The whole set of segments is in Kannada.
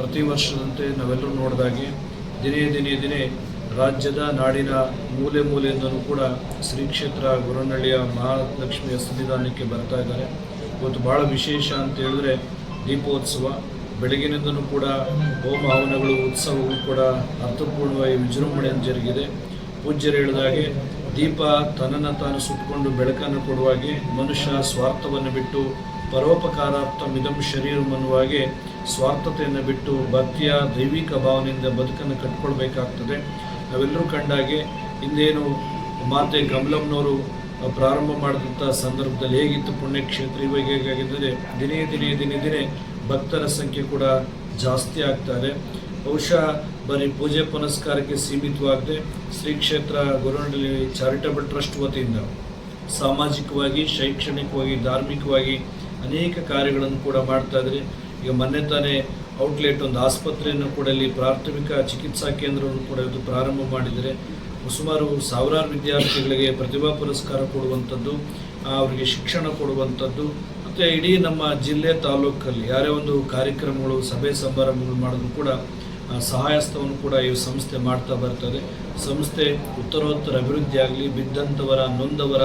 ಪ್ರತಿ ವರ್ಷದಂತೆ ನಾವೆಲ್ಲರೂ ನೋಡಿದಾಗೆ ದಿನೇ ದಿನೇ ದಿನೇ ರಾಜ್ಯದ ನಾಡಿನ ಮೂಲೆ ಮೂಲೆಯಿಂದಲೂ ಕೂಡ ಶ್ರೀ ಕ್ಷೇತ್ರ ಮಹಾಲಕ್ಷ್ಮಿಯ ಸನ್ನಿಧಾನಕ್ಕೆ ಬರ್ತಾ ಇದ್ದಾರೆ. ಇವತ್ತು ಭಾಳ ವಿಶೇಷ ಅಂತ ಹೇಳಿದ್ರೆ ದೀಪೋತ್ಸವ. ಬೆಳಗಿನಿಂದಲೂ ಕೂಡ ಹೋಮ ಹವನಗಳು, ಉತ್ಸವಗಳು ಕೂಡ ಅರ್ಥಪೂರ್ಣವಾಗಿ ವಿಜೃಂಭಣೆಯನ್ನು ಜರುಗಿದೆ. ಪೂಜ್ಯರು ಹೇಳಿದಾಗೆ ದೀಪ ತನ್ನನ್ನು ತಾನು ಸುತ್ತಕೊಂಡು ಬೆಳಕನ್ನು ಕೊಡುವಾಗೆ ಮನುಷ್ಯ ಸ್ವಾರ್ಥವನ್ನು ಬಿಟ್ಟು ಪರೋಪಕಾರಾರ್ಥ ಮಿದಂ ಶರೀರ ಅನ್ನುವಾಗೆ ಸ್ವಾರ್ಥತೆಯನ್ನು ಬಿಟ್ಟು ಭಕ್ತಿಯ ದೈವಿಕ ಭಾವನೆಯಿಂದ ಬದುಕನ್ನು ಕಟ್ಕೊಳ್ಬೇಕಾಗ್ತದೆ. ನಾವೆಲ್ಲರೂ ಕಂಡಾಗೆ ಇಂದೇನು ಮಾತೆ ಗಮಲಮ್ನವರು ಪ್ರಾರಂಭ ಮಾಡಿದಂಥ ಸಂದರ್ಭದಲ್ಲಿ ಹೇಗಿತ್ತು ಪುಣ್ಯಕ್ಷೇತ್ರ? ಇವಾಗ ಹೇಗಾಗಿದ್ದರೆ ದಿನೇ ದಿನೇ ದಿನೇ ದಿನೇ ಭಕ್ತರ ಸಂಖ್ಯೆ ಕೂಡ ಜಾಸ್ತಿ ಆಗ್ತಾರೆ. ಬಹುಶಃ ಬರೀ ಪೂಜೆ ಪುನಸ್ಕಾರಕ್ಕೆ ಸೀಮಿತವಾಗದೆ ಶ್ರೀ ಕ್ಷೇತ್ರ ಗುರುನಹಳ್ಳಿ ಚಾರಿಟಬಲ್ ಟ್ರಸ್ಟ್ ವತಿಯಿಂದ ಸಾಮಾಜಿಕವಾಗಿ, ಶೈಕ್ಷಣಿಕವಾಗಿ, ಧಾರ್ಮಿಕವಾಗಿ ಅನೇಕ ಕಾರ್ಯಗಳನ್ನು ಕೂಡ ಮಾಡ್ತಾ ಇದ್ದಾರೆ. ಈಗ ಮೊನ್ನೆ ತಾನೇ ಔಟ್ಲೆಟ್ ಒಂದು ಆಸ್ಪತ್ರೆಯನ್ನು ಕೂಡ ಇಲ್ಲಿ ಪ್ರಾಥಮಿಕ ಚಿಕಿತ್ಸಾ ಕೇಂದ್ರವನ್ನು ಕೂಡ ಇದು ಪ್ರಾರಂಭ ಮಾಡಿದರೆ ಸುಮಾರು ಸಾವಿರಾರು ವಿದ್ಯಾರ್ಥಿಗಳಿಗೆ ಪ್ರತಿಭಾ ಪುರಸ್ಕಾರ ಕೊಡುವಂಥದ್ದು ಅವರಿಗೆ ಶಿಕ್ಷಣ ಕೊಡುವಂಥದ್ದು, ಮತ್ತು ಇಡೀ ನಮ್ಮ ಜಿಲ್ಲೆ ತಾಲೂಕಲ್ಲಿ ಯಾರೇ ಒಂದು ಕಾರ್ಯಕ್ರಮಗಳು, ಸಭೆ ಸಮಾರಂಭಗಳು ಮಾಡೋದು ಕೂಡ ಸಹಾಯಸ್ಥವನ್ನು ಕೂಡ ಈ ಸಂಸ್ಥೆ ಮಾಡ್ತಾ ಬರ್ತದೆ. ಸಂಸ್ಥೆ ಉತ್ತರೋತ್ತರ ಅಭಿವೃದ್ಧಿಯಾಗಲಿ ಬಿದ್ದಂಥವರ ನೊಂದವರ,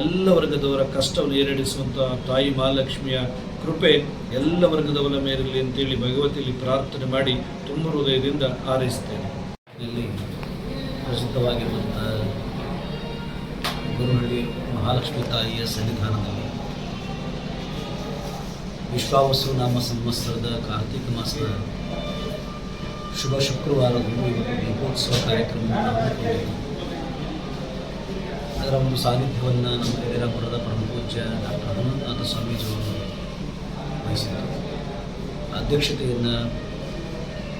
ಎಲ್ಲ ವರ್ಗದವರ ಕಷ್ಟವನ್ನು ಏರಿಡಿಸುವಂಥ ತಾಯಿ ಮಹಾಲಕ್ಷ್ಮಿಯ ಕೃಪೆ ಎಲ್ಲ ವರ್ಗದವರ ಮೇಲಿರಲಿ ಅಂತೇಳಿ ಭಗವತಿಯಲ್ಲಿ ಪ್ರಾರ್ಥನೆ ಮಾಡಿ ತುಂಬ ಹೃದಯದಿಂದ ಹಾರೈಸ್ತೇನೆ. ಇಲ್ಲಿ ಪ್ರಸಿದ್ಧವಾಗಿರುವಂಥ ಗುರುಹಳ್ಳಿ ಮಹಾಲಕ್ಷ್ಮಿ ತಾಯಿಯ ಸನ್ನಿಧಾನದಲ್ಲಿ ವಿಶ್ವಾವಸು ನಾಮ ಸಂವತ್ಸರದ ಕಾರ್ತಿಕ ಮಾಸದ ಶುಭ ಶುಕ್ರವಾರದಂದು ಇವತ್ತು ದೀಪೋತ್ಸವ ಕಾರ್ಯಕ್ರಮವನ್ನು ಅದರ ಒಂದು ಸಾನ್ನಿಧ್ಯವನ್ನು ನಮ್ಮ ಹಿರಿಯರಾಪುರದ ಪರಮಪೂಜ್ಯ ಡಾಕ್ಟರ್ ಹನುಮಂತನಾಥ ಸ್ವಾಮೀಜಿಯವರು ವಹಿಸಿದರು ಅಧ್ಯಕ್ಷತೆಯನ್ನು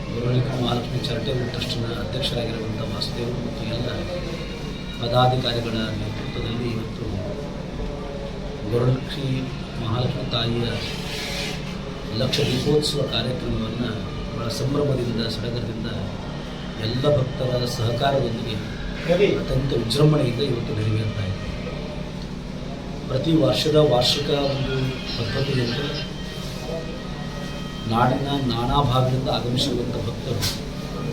ಗುರುವಿನ ಮಹಾಲಕ್ಷ್ಮಿ ಚಾರಿಟೇಬಲ್ ಟ್ರಸ್ಟ್ನ ಅಧ್ಯಕ್ಷರಾಗಿರುವಂಥ ವಾಸುದೇವರು ಮತ್ತು ಎಲ್ಲ ಪದಾಧಿಕಾರಿಗಳ ನೇತೃತ್ವದಲ್ಲಿ ಇವತ್ತು ಗುರುಲಕ್ಷ್ಮಿ ಮಹಾಲಕ್ಷ್ಮಿ ತಾಯಿಯ ಲಕ್ಷ ದೀಪೋತ್ಸವ ಕಾರ್ಯಕ್ರಮವನ್ನು ಬಹಳ ಸಂಭ್ರಮದಿಂದ ಸಡಗರದಿಂದ ಎಲ್ಲ ಭಕ್ತರ ಸಹಕಾರದೊಂದಿಗೆ ಅತ್ಯಂತ ವಿಜೃಂಭಣೆಯಿಂದ ಇವತ್ತು ನೆರವೇರ್ತಾ ಇದೆ ಪ್ರತಿ ವರ್ಷದ ವಾರ್ಷಿಕ ಒಂದು ಪದ್ಧತಿಯಂತೆ ನಾಡಿನ ನಾನಾ ಭಾಗದಿಂದ ಆಗಮಿಸಿರುವಂಥ ಭಕ್ತರು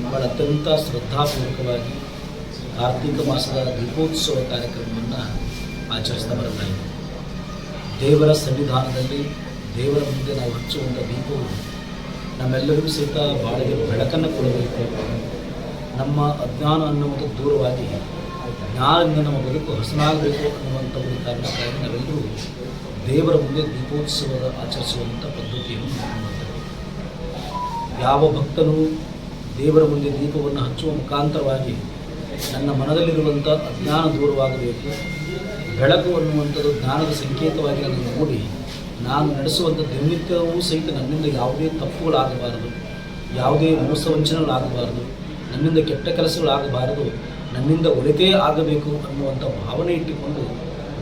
ಬಹಳ ಅತ್ಯಂತ ಶ್ರದ್ಧಾಪೂರ್ವಕವಾಗಿ ಕಾರ್ತಿಕ ಮಾಸದ ದೀಪೋತ್ಸವ ಕಾರ್ಯಕ್ರಮವನ್ನು ಆಚರಿಸ್ತಾ ಬರ್ತಾ ದೇವರ ಸನ್ನಿಧಾನದಲ್ಲಿ ದೇವರ ಮುಂದೆ ನಾವು ಹಚ್ಚುವಂಥ ದೀಪವು ನಮ್ಮೆಲ್ಲರಿಗೂ ಸಹಿತ ಬಾಳಿಗೆ ಬೆಳಕನ್ನು ಕೊಡಬೇಕು. ನಮ್ಮ ಅಜ್ಞಾನ ಅನ್ನುವಂಥ ದೂರವಾಗಿ ಜ್ಞಾನದಿಂದ ನಮ್ಮ ಬದುಕು ಹಸನಾಗಬೇಕು ಅನ್ನುವಂಥ ಒಂದು ಕಾರಣಕ್ಕಾಗಿ ನಾವೆಲ್ಲರೂ ದೇವರ ಮುಂದೆ ದೀಪೋತ್ಸವದ ಆಚರಿಸುವಂಥ ಪದ್ಧತಿಯನ್ನು ಯಾವ ಭಕ್ತನು ದೇವರ ಮುಂದೆ ದೀಪವನ್ನು ಹಚ್ಚುವ ಮುಖಾಂತರವಾಗಿ ನನ್ನ ಮನದಲ್ಲಿರುವಂಥ ಅಜ್ಞಾನ ದೂರವಾಗಬೇಕು, ಬೆಳಕು ಅನ್ನುವಂಥದ್ದು ಜ್ಞಾನದ ಸಂಕೇತವಾಗಿ ನನ್ನನ್ನು ನೋಡಿ ನಾನು ನಡೆಸುವಂಥ ದಿನನಿತ್ಯವೂ ಸಹಿತ ನನ್ನಿಂದ ಯಾವುದೇ ತಪ್ಪುಗಳಾಗಬಾರದು, ಯಾವುದೇ ಮೋಸವಂಚನೆಗಳಾಗಬಾರದು ನನ್ನಿಂದ ಕೆಟ್ಟ ಕೆಲಸಗಳಾಗಬಾರದು, ನನ್ನಿಂದ ಒಳಿತೇ ಆಗಬೇಕು ಅನ್ನುವಂಥ ಭಾವನೆ ಇಟ್ಟುಕೊಂಡು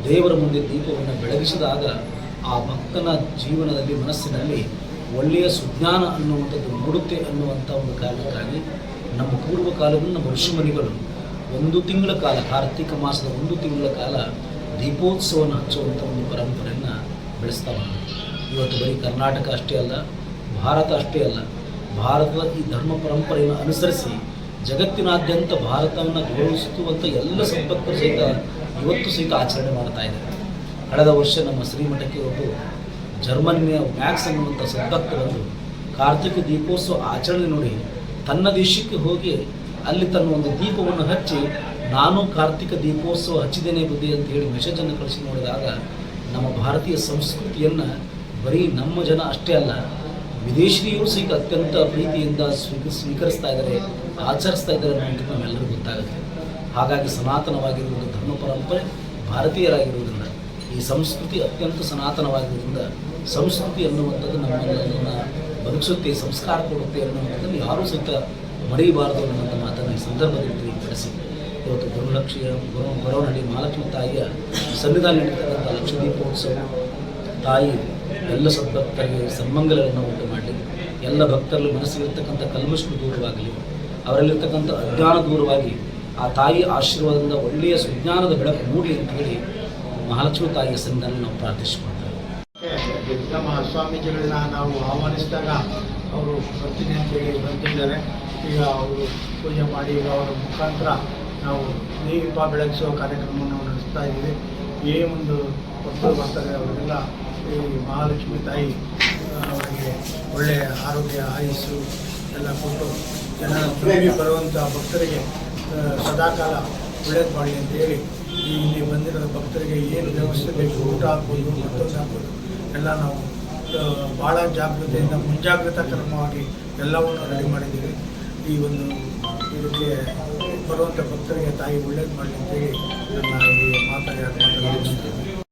ದೇವರ ಮುಂದೆ ದೀಪವನ್ನು ಬೆಳಗಿಸಿದಾಗ ಆ ಭಕ್ತನ ಜೀವನದಲ್ಲಿ ಮನಸ್ಸಿನಲ್ಲಿ ಒಳ್ಳೆಯ ಸುಜ್ಞಾನ ಅನ್ನುವಂಥದ್ದು ಮೂಡುತ್ತೆ ಅನ್ನುವಂಥ ಒಂದು ಕಾರಣಕ್ಕಾಗಿ ನಮ್ಮ ಪೂರ್ವ ಕಾಲದಲ್ಲಿ ನಮ್ಮ ಋಷಿಮುನಿಗಳು ಒಂದು ತಿಂಗಳ ಕಾಲ, ಕಾರ್ತಿಕ ಮಾಸದ ಒಂದು ತಿಂಗಳ ಕಾಲ ದೀಪೋತ್ಸವವನ್ನು ಹಚ್ಚುವಂಥ ಒಂದು ಪರಂಪರೆಯನ್ನು ಬೆಳೆಸ್ತಾ ಬಂದರು. ಇವತ್ತು ಬರೀ ಕರ್ನಾಟಕ ಅಷ್ಟೇ ಅಲ್ಲ, ಭಾರತ ಅಷ್ಟೇ ಅಲ್ಲ, ಭಾರತದ ಈ ಧರ್ಮ ಪರಂಪರೆಯನ್ನು ಅನುಸರಿಸಿ ಜಗತ್ತಿನಾದ್ಯಂತ ಭಾರತವನ್ನು ಗೌರವಿಸುವಂಥ ಎಲ್ಲ ಸಂಪತ್ತು ಸಹಿತ ಇವತ್ತು ಸಹಿತ ಆಚರಣೆ ಮಾಡ್ತಾ ಇದ್ದಾರೆ. ಕಳೆದ ವರ್ಷ ನಮ್ಮ ಶ್ರೀಮಠಕ್ಕೆ ಒಬ್ಬ ಜರ್ಮನಿಯ ಮ್ಯಾಕ್ಸ್ ಅನ್ನುವಂಥ ಸದ್ಭಕ್ತರನ್ನು ಕಾರ್ತಿಕ ದೀಪೋತ್ಸವ ಆಚರಣೆ ನೋಡಿ ತನ್ನ ದೇಶಕ್ಕೆ ಹೋಗಿ ಅಲ್ಲಿ ತನ್ನ ಒಂದು ದೀಪವನ್ನು ಹಚ್ಚಿ, ನಾನು ಕಾರ್ತಿಕ ದೀಪೋತ್ಸವ ಹಚ್ಚಿದ್ದೇನೆ ಬುದ್ಧಿ ಅಂತ ಹೇಳಿ ಮೆಸೇಜನ್ನು ಕಳಿಸಿ ನೋಡಿದಾಗ ನಮ್ಮ ಭಾರತೀಯ ಸಂಸ್ಕೃತಿಯನ್ನು ಬರೀ ನಮ್ಮ ಜನ ಅಷ್ಟೇ ಅಲ್ಲ ವಿದೇಶಿಯರು ಸಹಿತ ಅತ್ಯಂತ ಪ್ರೀತಿಯಿಂದ ಸ್ವೀಕ ಸ್ವೀಕರಿಸ್ತಾ ಇದ್ದಾರೆ, ಆಚರಿಸ್ತಾ ಇದ್ದಾರೆ ಅನ್ನೋದು ನಮ್ಮೆಲ್ಲರಿಗೂ ಗೊತ್ತಾಗುತ್ತೆ. ಹಾಗಾಗಿ ಸನಾತನವಾಗಿರುವುದು ಧರ್ಮ ಪರಂಪರೆ ಭಾರತೀಯರಾಗಿರುವುದರಿಂದ ಈ ಸಂಸ್ಕೃತಿ ಅತ್ಯಂತ ಸನಾತನವಾಗಿರುವುದರಿಂದ ಸಂಸ್ಕೃತಿ ಅನ್ನುವಂಥದ್ದು ನಮ್ಮನ್ನು ಬದುಕಿಸುತ್ತೆ, ಸಂಸ್ಕಾರ ಕೊಡುತ್ತೆ ಅನ್ನುವಂಥದ್ದನ್ನು ಯಾರೂ ಸಹಿತ ಮರೆಯಬಾರದು ಅನ್ನುವಂಥ ಮಾತನ್ನು ಈ ಸಂದರ್ಭದಲ್ಲಿ ತಿಳಿಪಡಿಸಿ ಇವತ್ತು ಗುರುಲಕ್ಷ್ಮಿಯ ಗುರು ಗೊರವನಹಳ್ಳಿ ಮಹಾಲಕ್ಷ್ಮಿ ತಾಯಿಯ ಸನ್ನಿಧಾನ ನೀಡಿರ್ತಕ್ಕಂಥ ಲಕ್ಷ ದೀಪೋತ್ಸವ ತಾಯಿ ಎಲ್ಲ ಸದ್ಭಕ್ತರಿಗೆ ಸನ್ಮಂಗಲಗಳನ್ನು ಉಂಟು ಮಾಡಲಿ, ಎಲ್ಲ ಭಕ್ತರಲ್ಲಿ ಮನಸ್ಸಿಗಿರ್ತಕ್ಕಂಥ ಕಲ್ಮಶಗಳು ದೂರವಾಗಲಿ, ಅವರಲ್ಲಿರ್ತಕ್ಕಂಥ ಅಜ್ಞಾನ ದೂರವಾಗಿ ಆ ತಾಯಿ ಆಶೀರ್ವಾದದಿಂದ ಒಳ್ಳೆಯ ಸುಜ್ಞಾನದ ಬೆಳಕು ಮೂಡಲಿ ಅಂತ ಹೇಳಿ ಮಹಾಲಕ್ಷ್ಮಿ ತಾಯಿ ಸನ್ನಿಧಾನ ನಾವು ಪ್ರಾರ್ಥಿಸಿಕೊಳ್ತೇವೆ ನಮ್ಮ ಸ್ವಾಮೀಜಿಗಳನ್ನ ನಾವು ಆಹ್ವಾನಿಸಿದಾಗ ಅವರು ಬರ್ತೀನಿ ಅಂತೇಳಿ ಬಂದಿದ್ದಾರೆ. ಈಗ ಅವರು ಪೂಜೆ ಮಾಡಿ ಈಗ ಅವರ ಮುಖಾಂತರ ನಾವು ದೀಪ ಬೆಳಗಿಸುವ ಕಾರ್ಯಕ್ರಮವನ್ನು ನಡೆಸ್ತಾ ಇದ್ದೀವಿ. ಏ ಒಂದು ಭಕ್ತರು ಬರ್ತಾರೆ ಅವರೆಲ್ಲ ಈ ಮಹಾಲಕ್ಷ್ಮಿ ತಾಯಿ ಅವರಿಗೆ ಒಳ್ಳೆಯ ಆರೋಗ್ಯ, ಆಯುಸ್ಸು ಎಲ್ಲ ಕೊಟ್ಟು ಜನ ಬರುವಂಥ ಭಕ್ತರಿಗೆ ಸದಾಕಾಲ ಒಳ್ಳೇದು ಮಾಡಿ ಅಂತೇಳಿ ಇಲ್ಲಿ ಬಂದಿರೋ ಭಕ್ತರಿಗೆ ಏನು ವ್ಯವಸ್ಥೆ ಬೇಕು, ಊಟ ಹಾಕ್ಬೋದು, ಮತ್ತೊಂದು ಹಾಕ್ಬೋದು, ಎಲ್ಲ ನಾವು ಭಾಳ ಜಾಗೃತೆಯಿಂದ ಮುಂಜಾಗ್ರತಾ ಕ್ರಮವಾಗಿ ಎಲ್ಲವನ್ನು ರೆಡಿ ಮಾಡಿದ್ದೀವಿ. ಈ ಒಂದು ಇದಕ್ಕೆ ಬರುವಂಥ ಭಕ್ತರಿಗೆ ತಾಯಿ ಒಳ್ಳೇದು ಮಾಡಲಿ ಅಂತೇಳಿ ನನ್ನ ಈ ಮಾತಾಡಿ